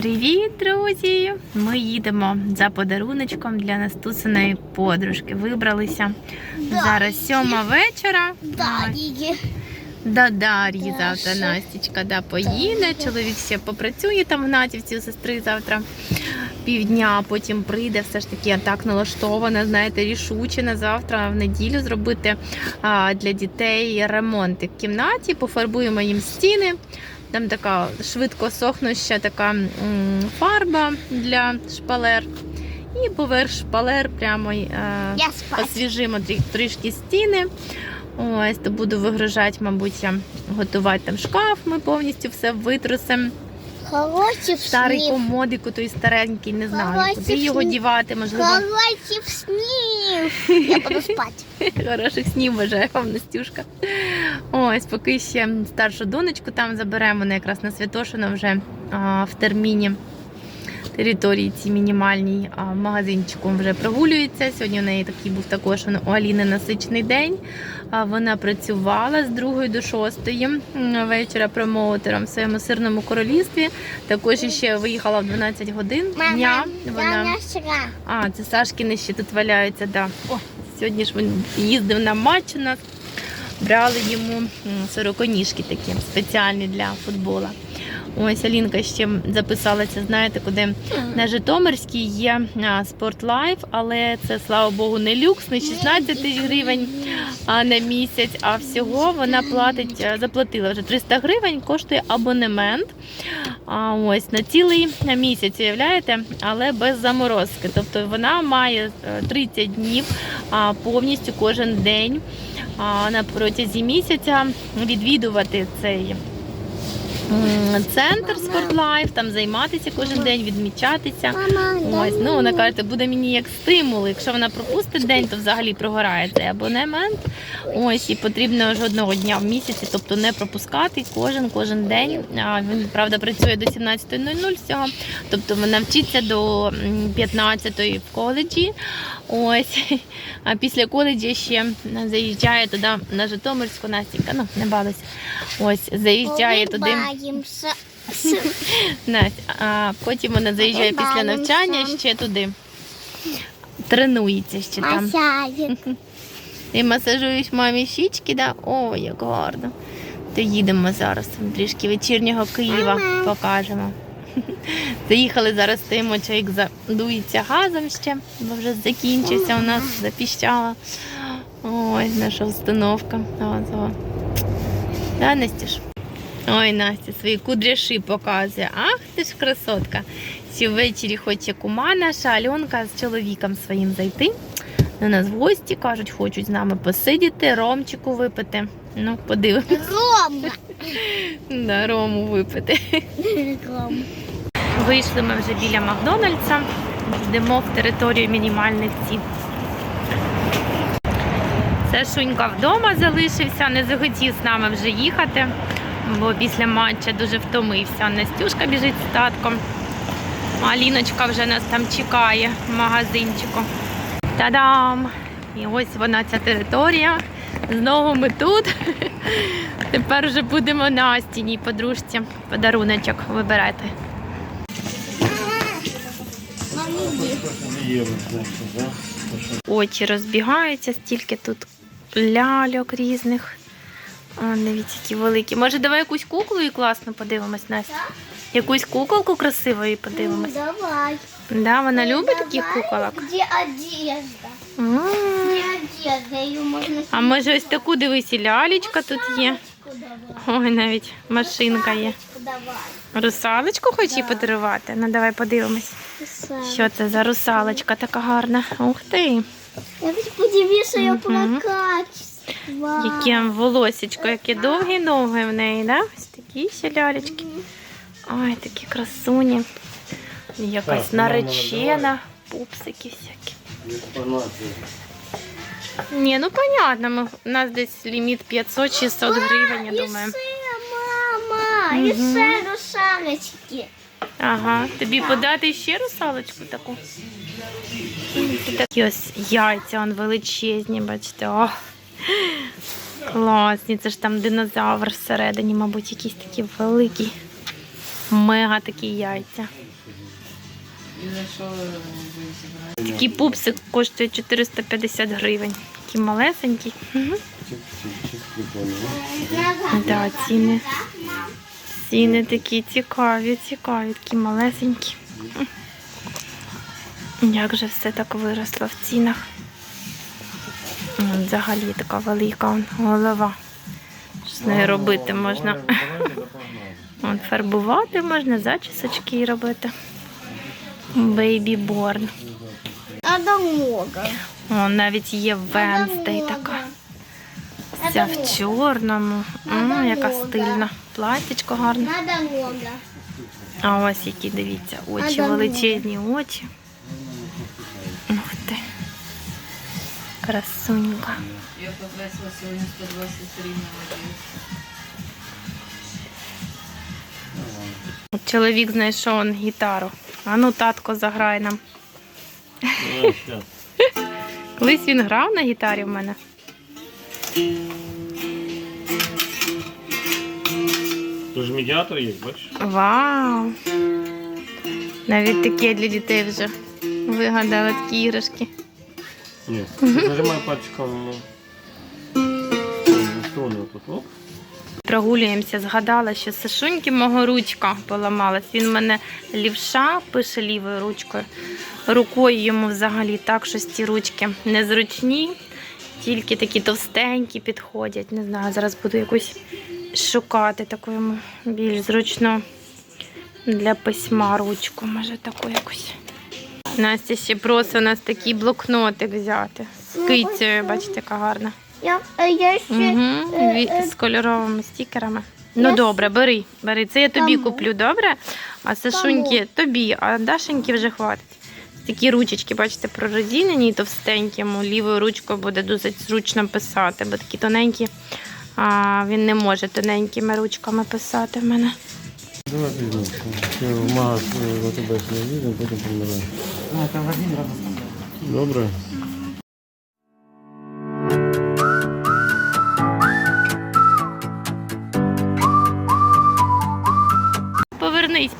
Привіт, друзі! Ми їдемо за подаруночком для Настусиної подружки. Вибралися зараз сьома вечора. Дарії. До Дар'ї завтра Настічка да, поїде. Чоловік ще попрацює там в Гнатівці у сестри завтра півдня, а потім прийде. Все ж таки я так налаштована, знаєте, рішуче на завтра в неділю зробити а, для дітей ремонти в кімнаті, пофарбуємо їм стіни. Там така швидко сохнуща така фарба для шпалер. І поверх шпалер прямо е, освіжимо трі- трішки стіни. Ось, то буду вигружати, мабуть, готувати там шкаф. Ми повністю все витрусимо. Хороший Старий снів. комодик, той старенький, не знаю, Давайте куди його дівати, можливо, Хороший снів. Я буду спати. хороших снів бажаю вам, Настюшка. Ось, поки ще старшу донечку там заберемо, вона якраз на Святошино вже а, в терміні. Території ці мінімальній а, магазинчиком вже прогулюється. Сьогодні у неї такий був також у Аліни насичений день. А, Вона працювала з 2 до 6 вечора промоутером в своєму сирному королівстві. Також ще виїхала в 12 годин дня. Вона а, це Сашкіни ще тут валяються, да. О, сьогодні ж він їздив на матч у нас. Брали йому сороконіжки такі спеціальні для футбола. Ось Алінка ще записалася, знаєте, куди на Житомирській є Спортлайф, але це, слава Богу, не люкс, не 16 тисяч гривень а, на місяць, а всього вона платить, заплатила вже 300 гривень, коштує абонемент. А, ось на цілий місяць, уявляєте, але без заморозки. Тобто вона має е, 30 днів повністю кожен день на протязі місяця відвідувати цей центр Спортлайф, там займатися кожен день, відмічатися. Ось, ну вона каже, буде мені як стимул. Якщо вона пропустить день, то взагалі прогорає цей абонемент. Ось і потрібно жодного дня в місяці, тобто не пропускати кожен кожен день. Він правда працює до 17.00 всього. Тобто вона вчиться до м, 15.00 в коледжі. Ось а після коледжі ще заїжджає туди на Житомирську Настінька. Ну не балися. Ось заїжджає туди. Настя, а потім вона заїжджає після навчання ще туди. Тренується ще там. Ти масажуєш мамі щічки, да? О, як гарно. То їдемо зараз трішки вечірнього Києва покажемо. Заїхали зараз стоїмо, чоловік задується газом ще, бо вже закінчився у нас, запіщала. Ось наша установка газова. Да, Настюш? Ой, Настя, свої кудряші показує. Ах, ти ж красотка. Сі ввечері хоче кума наша Альонка з чоловіком своїм зайти. На нас в гості кажуть, хочуть з нами посидіти, ромчику випити. Ну, подивимось, Рома. Да, рому випити. Рома. Вийшли ми вже біля Макдональдса, йдемо в територію мінімальних цін. Сашунька вдома залишився, не захотів з нами вже їхати, бо після матча дуже втомився. Настюшка біжить з татком. А Аліночка вже нас там чекає в магазинчику. Та-дам! І ось вона ця територія. Знову ми тут. Тепер вже будемо на Настіній подружці подаруночок вибирати. Очі розбігаються, стільки тут ляльок різних. О, дивіться, які великі. Може, давай якусь куклу і класно подивимось, Настя? Якусь куколку красиву і подивимось. Давай. Да, вона любить таких куколок. Где одежда? А може ось таку дивись, і лялечка тут є. Ой, навіть машинка є. Русалочку хоче подарувати? Ну давай подивимось. Що це за русалочка така гарна? Ух ти! Я ведь подивися, я про Яке волосечко, яке довге-довге в неї, да? Ось такі ще лялечки. Ой, такі красуні. Якась наречена, пупсики всякі. Ні, ну понятно, ми, у нас десь ліміт 500-600 гривень, я думаю. Ще, мама, і Мгм. ще русалочки. Ага, тобі подати ще русалочку таку? Такі ось яйця он величезні, бачите. О, класні. Це ж там динозавр всередині, мабуть, якісь такі великі. Мега такі яйця. І за що зібрали? Такий пупсик коштує 450 гривень. Такий малесенький. Угу. Ціни. Ціни такі цікаві, цікаві, такі малесенькі. Як же все так виросло в цінах. Взагалі така велика голова. Що з нею робити можна? Фарбувати можна, зачісочки робити. Бейбі Борн. Надо много. О, навіть є Венстей така. Вся в чорному. М, яка стильна. Платічко гарне. А ось які, дивіться, очі, величезні очі. Ух ти. Красунька. Я повесила сьогодні 123 на воді. Чоловік знайшов гітару. А ну, татко, заграй нам. Колись він грав на гітарі в мене. Тут ж медіатор є, бачиш? Вау! Навіть такі для дітей вже вигадали такі іграшки. Ні. Зажимай пальчиком. ну. Що воно тут? Оп. Прогулюємося, згадала, що Сашуньки мого ручка поламалась. Він в мене лівша пише лівою ручкою. Рукою йому взагалі так щось ті ручки незручні, тільки такі товстенькі підходять. Не знаю, зараз буду якусь шукати таку йому більш зручну для письма ручку. Може таку якусь. Настя ще просить у нас такий блокнотик взяти. З кицею, бачите, яка гарна. Я, э, я ще... Угу, е, е, з кольоровими стікерами. Ну добре, бери, бери. Це я тобі Кому? куплю, добре? А Сашуньки тобі, а Дашеньки вже хватить. Такі ручечки, бачите, пророзінені і товстенькі, йому лівою ручкою буде дуже зручно писати, бо такі тоненькі, а він не може тоненькими ручками писати в мене. Давай підемо. Ще в магаз е, ще не їдемо, потім помираємо. Ну, в. Добре.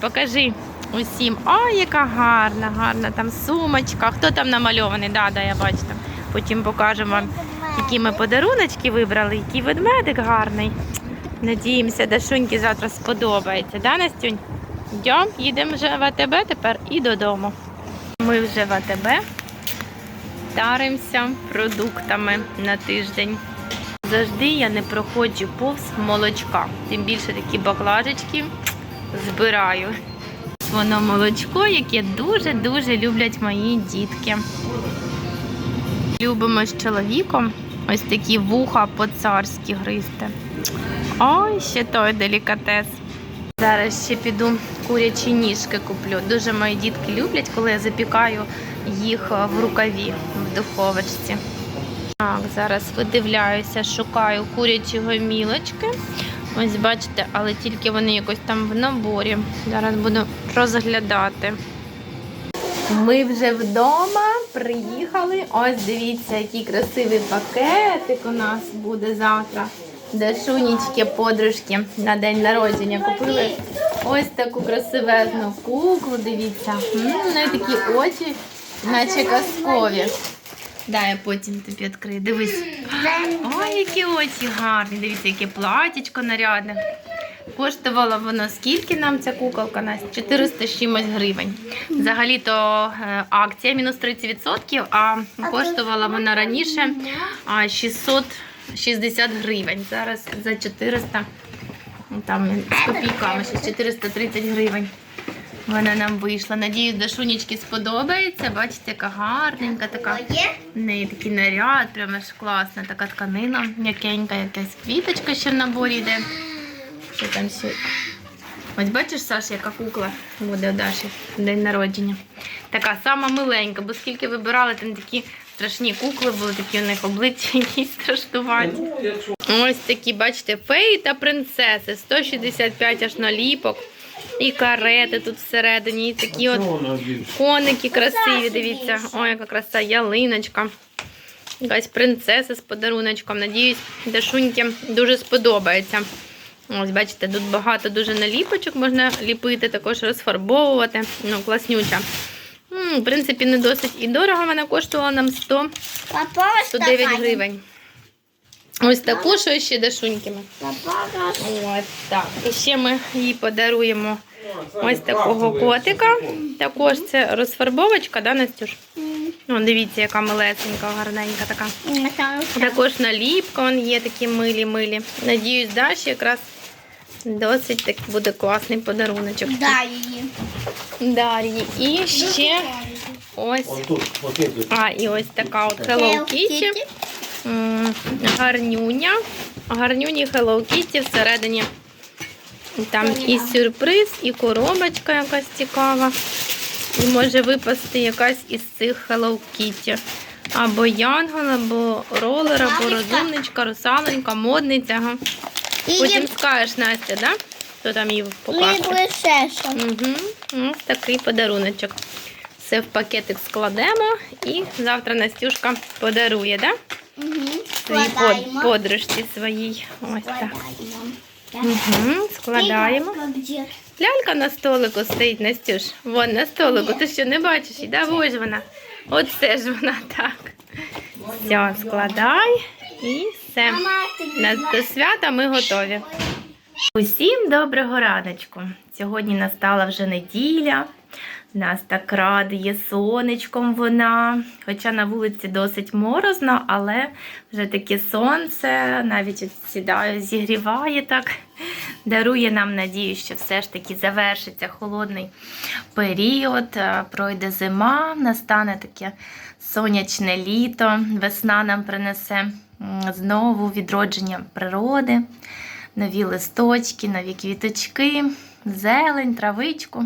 Покажи усім. Ой, яка гарна, гарна там сумочка. Хто там намальований? Да, да, я бачу там. Потім покажемо вам, які ми подаруночки вибрали, який ведмедик гарний. Надіємося, Дашуньки завтра сподобається. Да, Настюнь? Йдемо, їдемо вже в АТБ тепер і додому. Ми вже в АТБ таримося продуктами на тиждень. Завжди я не проходжу повз молочка. Тим більше такі баклажечки збираю. Воно молочко, яке дуже-дуже люблять мої дітки. Любимо з чоловіком ось такі вуха по-царськи гризти. Ой, ще той делікатес. Зараз ще піду курячі ніжки куплю. Дуже мої дітки люблять, коли я запікаю їх в рукаві в духовочці. Так, зараз видивляюся, шукаю курячі гомілочки. Ось бачите, але тільки вони якось там в наборі. Зараз буду розглядати. Ми вже вдома приїхали. Ось дивіться, який красивий пакетик у нас буде завтра. Де шунічки, подружки на день народження купили ось таку красивезну куклу. Дивіться. У неї такі очі, наче казкові. Дай я потім тобі відкрию. Дивись. Ой, які очі гарні. Дивіться, яке платічко нарядне. Коштувала воно скільки нам ця куколка? Настя? 400 з чимось гривень. Взагалі-то е, акція мінус 30%, а коштувала вона раніше 660 гривень. Зараз за 400, ну, там з копійками, 430 гривень. Вона нам вийшла. Надіюсь, Дашунечки сподобається. Бачите, яка гарненька, така. Є? В неї такий наряд, прямо ж класна така тканина, м'якенька, якась квіточка ще в наборі йде. Що там ще? Ось бачиш, Саш, яка кукла буде у Даші в день народження. Така сама миленька, бо скільки вибирали, там такі страшні кукли були, такі у них обличчя якісь страшнуваті. Ось такі, бачите, феї та принцеси. 165 аж наліпок. І карети тут всередині, і такі от? Коники красиві, дивіться. Ой, яка краса, ялиночка. Якась принцеса з подаруночком. Надіюсь, Дашуньки дуже сподобається. Ось, бачите, тут багато дуже наліпочок можна ліпити, також розфарбовувати. Ну, класнюча. М, В принципі, не досить і дорого. Вона коштувала нам 100 109 гривень. Ось таку, що ще дашуньками. Папа Ось так. І ще ми їй подаруємо ось такого котика. Також це розфарбовочка, да, Настюш? Ну, дивіться, яка милесенька, гарненька така. Також наліпка вон є такі милі-милі. Надіюсь, Даші якраз досить так буде класний подаруночок. Дай її. Дар'ї. І ще ось. А, і ось така от Hello Kitty. Гарнюня. Гарнюні Hello Kitty всередині. Там і сюрприз, і коробочка якась цікава. І може випасти якась із цих Hello Kitty. Або янгол, або ролер, або розумничка, русаленька, модниця. Ага. Потім скажеш, Настя, да? Хто там її покласти? Угу. Ось такий подаруночок. Все в пакетик складемо і завтра Настюшка подарує, да? Угу. Своїй под, подружці своїй. Ось так. Угу. Складаємо. Лялька на столику стоїть, Настюш. Вон на столику. Ти що не бачиш? І да, ось вона. Оце ж вона так. Все, складай і все. До свята ми готові. Усім доброго раночку. Сьогодні настала вже неділя. Нас так радує сонечком вона. Хоча на вулиці досить морозно, але вже таке сонце, навіть от сідає, зігріває так. Дарує нам надію, що все ж таки завершиться холодний період, е, пройде зима, настане таке сонячне літо, весна нам принесе знову відродження природи, нові листочки, нові квіточки, зелень, травичку.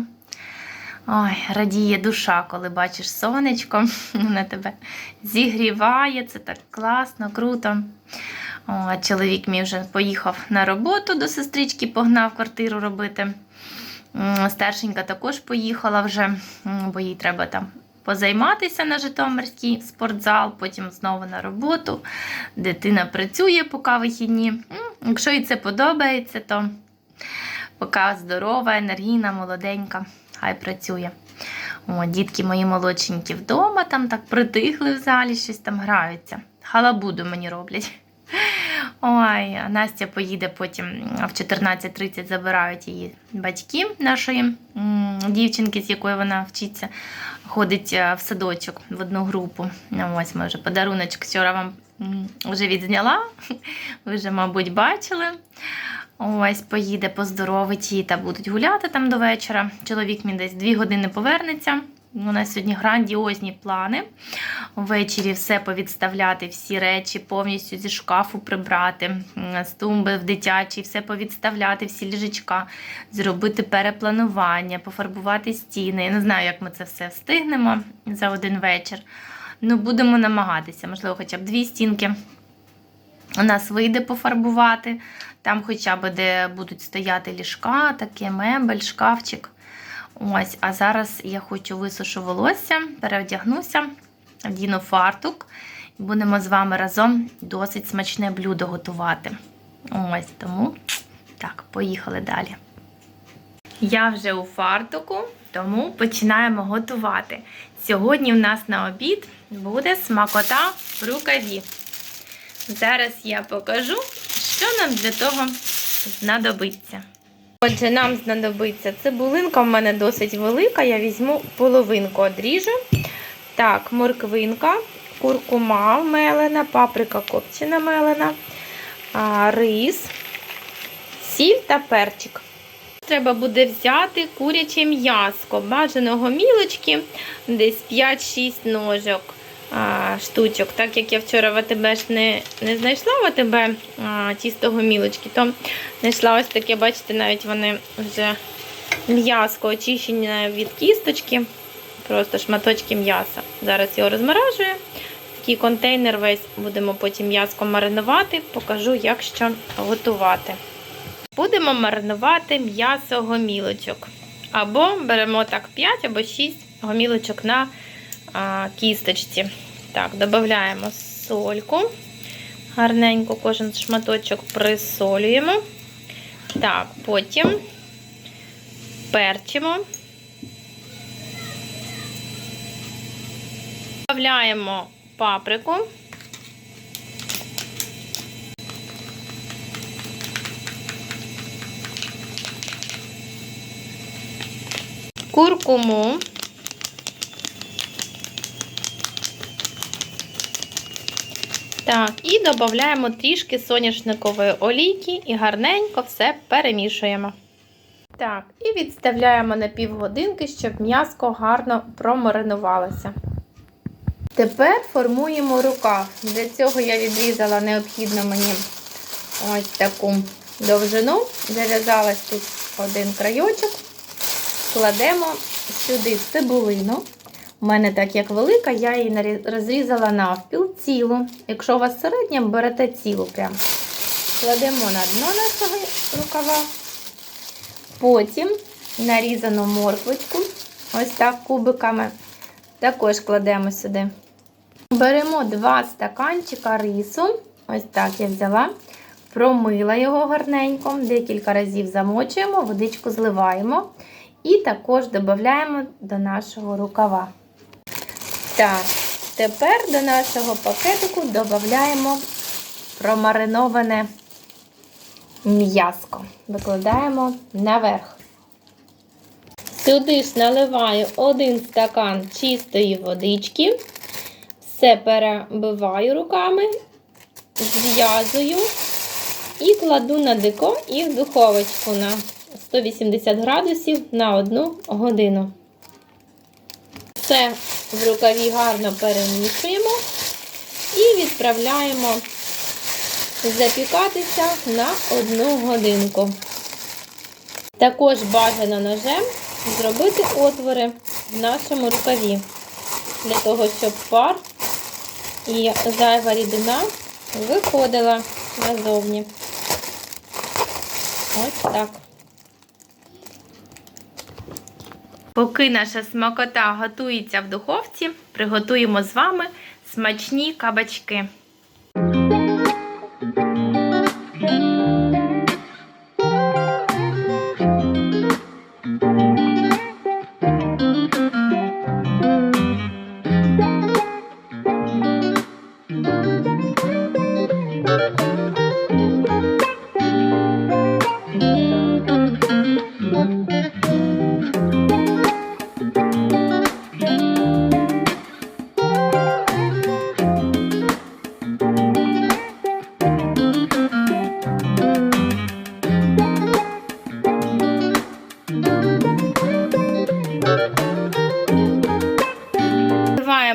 Ой, радіє душа, коли бачиш сонечко, на тебе зігріває, це так класно, круто. О, чоловік мій вже поїхав на роботу до сестрички, погнав квартиру робити. Старшенька також поїхала вже, бо їй треба там позайматися на Житомирський спортзал, потім знову на роботу. Дитина працює, поки вихідні. Якщо їй це подобається, то поки здорова, енергійна, молоденька, хай працює. О, дітки мої молодшенькі вдома, там так притихли в залі, щось там граються. Халабуду мені роблять. Ой, Настя поїде потім в 14.30 забирають її батьки нашої дівчинки, з якою вона вчиться, ходить е, в садочок в одну групу. Ось ми вже подаруночок вчора вам вже відзняла. Ви вже, мабуть, бачили. Ось поїде поздоровить її та будуть гуляти там до вечора. Чоловік мій десь дві години повернеться. У нас сьогодні грандіозні плани. Ввечері все повідставляти, всі речі повністю зі шкафу прибрати, з тумби в дитячій, все повідставляти, всі ліжечка, зробити перепланування, пофарбувати стіни. Я не знаю, як ми це все встигнемо за один вечір. Ну, будемо намагатися, можливо, хоча б дві стінки у нас вийде пофарбувати. Там хоча б де будуть стояти ліжка, таке мебель, шкафчик. Ось, а зараз я хочу висушу волосся, переодягнуся, вдіну фартук. І будемо з вами разом досить смачне блюдо готувати. Ось тому так, поїхали далі. Я вже у фартуку, тому починаємо готувати. Сьогодні в нас на обід буде смакота в рукаві. Зараз я покажу, що нам для того знадобиться. Отже, нам знадобиться цибулинка, в мене досить велика, я візьму половинку одріжу. Так, морквинка, куркума мелена, паприка копчена мелена, рис, сіль та перчик. Треба буде взяти куряче м'яско, бажаного мілочки, десь 5-6 ножок а, штучок. Так як я вчора в АТБ ж не, не знайшла в АТБ а, тісто гомілочки, то знайшла ось таке, бачите, навіть вони вже м'яско очищене від кісточки, просто шматочки м'яса. Зараз його розморажую. Такий контейнер весь будемо потім м'яско маринувати, покажу, як що готувати. Будемо маринувати м'ясо гомілочок. Або беремо так 5 або 6 гомілочок на кісточці. Так, додаємо сольку. Гарненько кожен шматочок присолюємо. Так, потім перчимо. Додаємо паприку. Куркуму. Так, і додаємо трішки соняшникової олійки і гарненько все перемішуємо. Так, і відставляємо на півгодинки, щоб м'яско гарно промаринувалося. Тепер формуємо рукав. Для цього я відрізала необхідно мені ось таку довжину. Зав'язалась тут один крайочок. Кладемо сюди цибулину. У мене так як велика, я її розрізала навпіл цілу. Якщо у вас середня, берете цілу прям. Кладемо на дно нашого рукава. Потім нарізану морквочку, ось так кубиками, також кладемо сюди. Беремо 2 стаканчика рису. Ось так я взяла. Промила його гарненько, декілька разів замочуємо, водичку зливаємо і також додаємо до нашого рукава. Так, тепер до нашого пакетику додаємо промариноване м'яско. Викладаємо наверх. Сюди ж наливаю один стакан чистої водички. Все перебиваю руками, зв'язую і кладу на дико і в духовочку на 180 градусів на 1 годину. Все в рукаві гарно перемішуємо і відправляємо запікатися на 1 годинку. Також бажано ножем зробити отвори в нашому рукаві, для того, щоб пар і зайва рідина виходила назовні. Ось так. Поки наша смакота готується в духовці, приготуємо з вами смачні кабачки.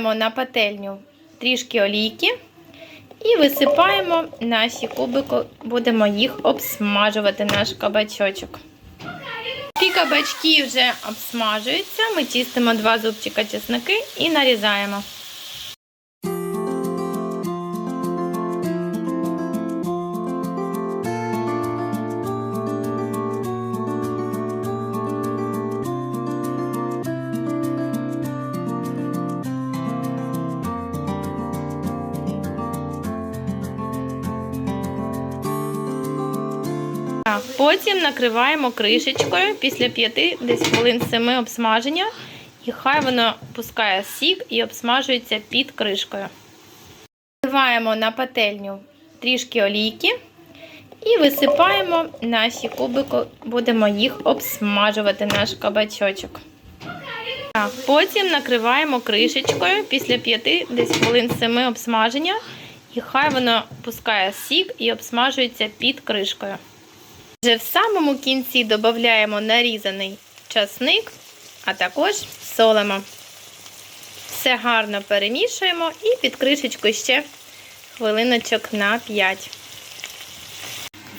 Вливаємо на пательню трішки олійки і висипаємо наші кубики, будемо їх обсмажувати, наш кабачочок. Ті кабачки вже обсмажуються. Ми чистимо два зубчика чесники і нарізаємо. Потім накриваємо кришечкою після 5 десь хвилин 7 обсмаження. І хай воно пускає сік і обсмажується під кришкою. Вливаємо на пательню трішки олійки і висипаємо наші кубики, будемо їх обсмажувати, наш кабачочок. Потім накриваємо кришечкою після 5 десь хвилин 7 обсмаження. І хай воно пускає сік і обсмажується під кришкою. Вже в самому кінці додаємо нарізаний часник, а також солимо. Все гарно перемішуємо і під кришечку ще хвилиночок на 5.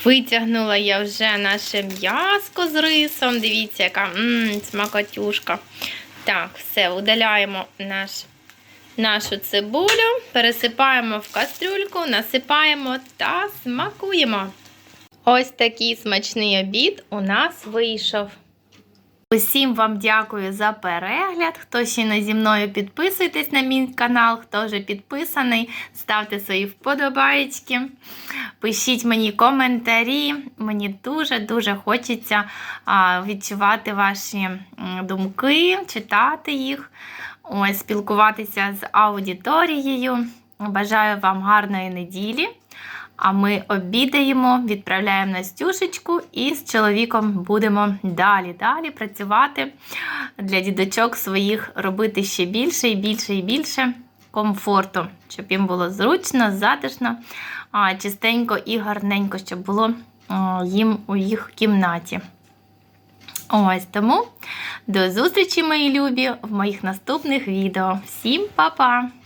Витягнула я вже наше м'яско з рисом. Дивіться, яка м-м, смакотюшка. Так, все, удаляємо наш, нашу цибулю, пересипаємо в кастрюльку, насипаємо та смакуємо. Ось такий смачний обід у нас вийшов. Усім вам дякую за перегляд. Хто ще не зі мною підписуйтесь на мій канал, хто вже підписаний, ставте свої вподобаєчки, пишіть мені коментарі. Мені дуже-дуже хочеться відчувати ваші думки, читати їх, спілкуватися з аудиторією. Бажаю вам гарної неділі. А ми обідаємо, відправляємо Настюшечку і з чоловіком будемо далі, далі працювати для діточок своїх, робити ще більше і більше і більше комфорту, щоб їм було зручно, затишно, чистенько і гарненько, щоб було їм у їх кімнаті. Ось тому до зустрічі, мої любі, в моїх наступних відео. Всім па-па!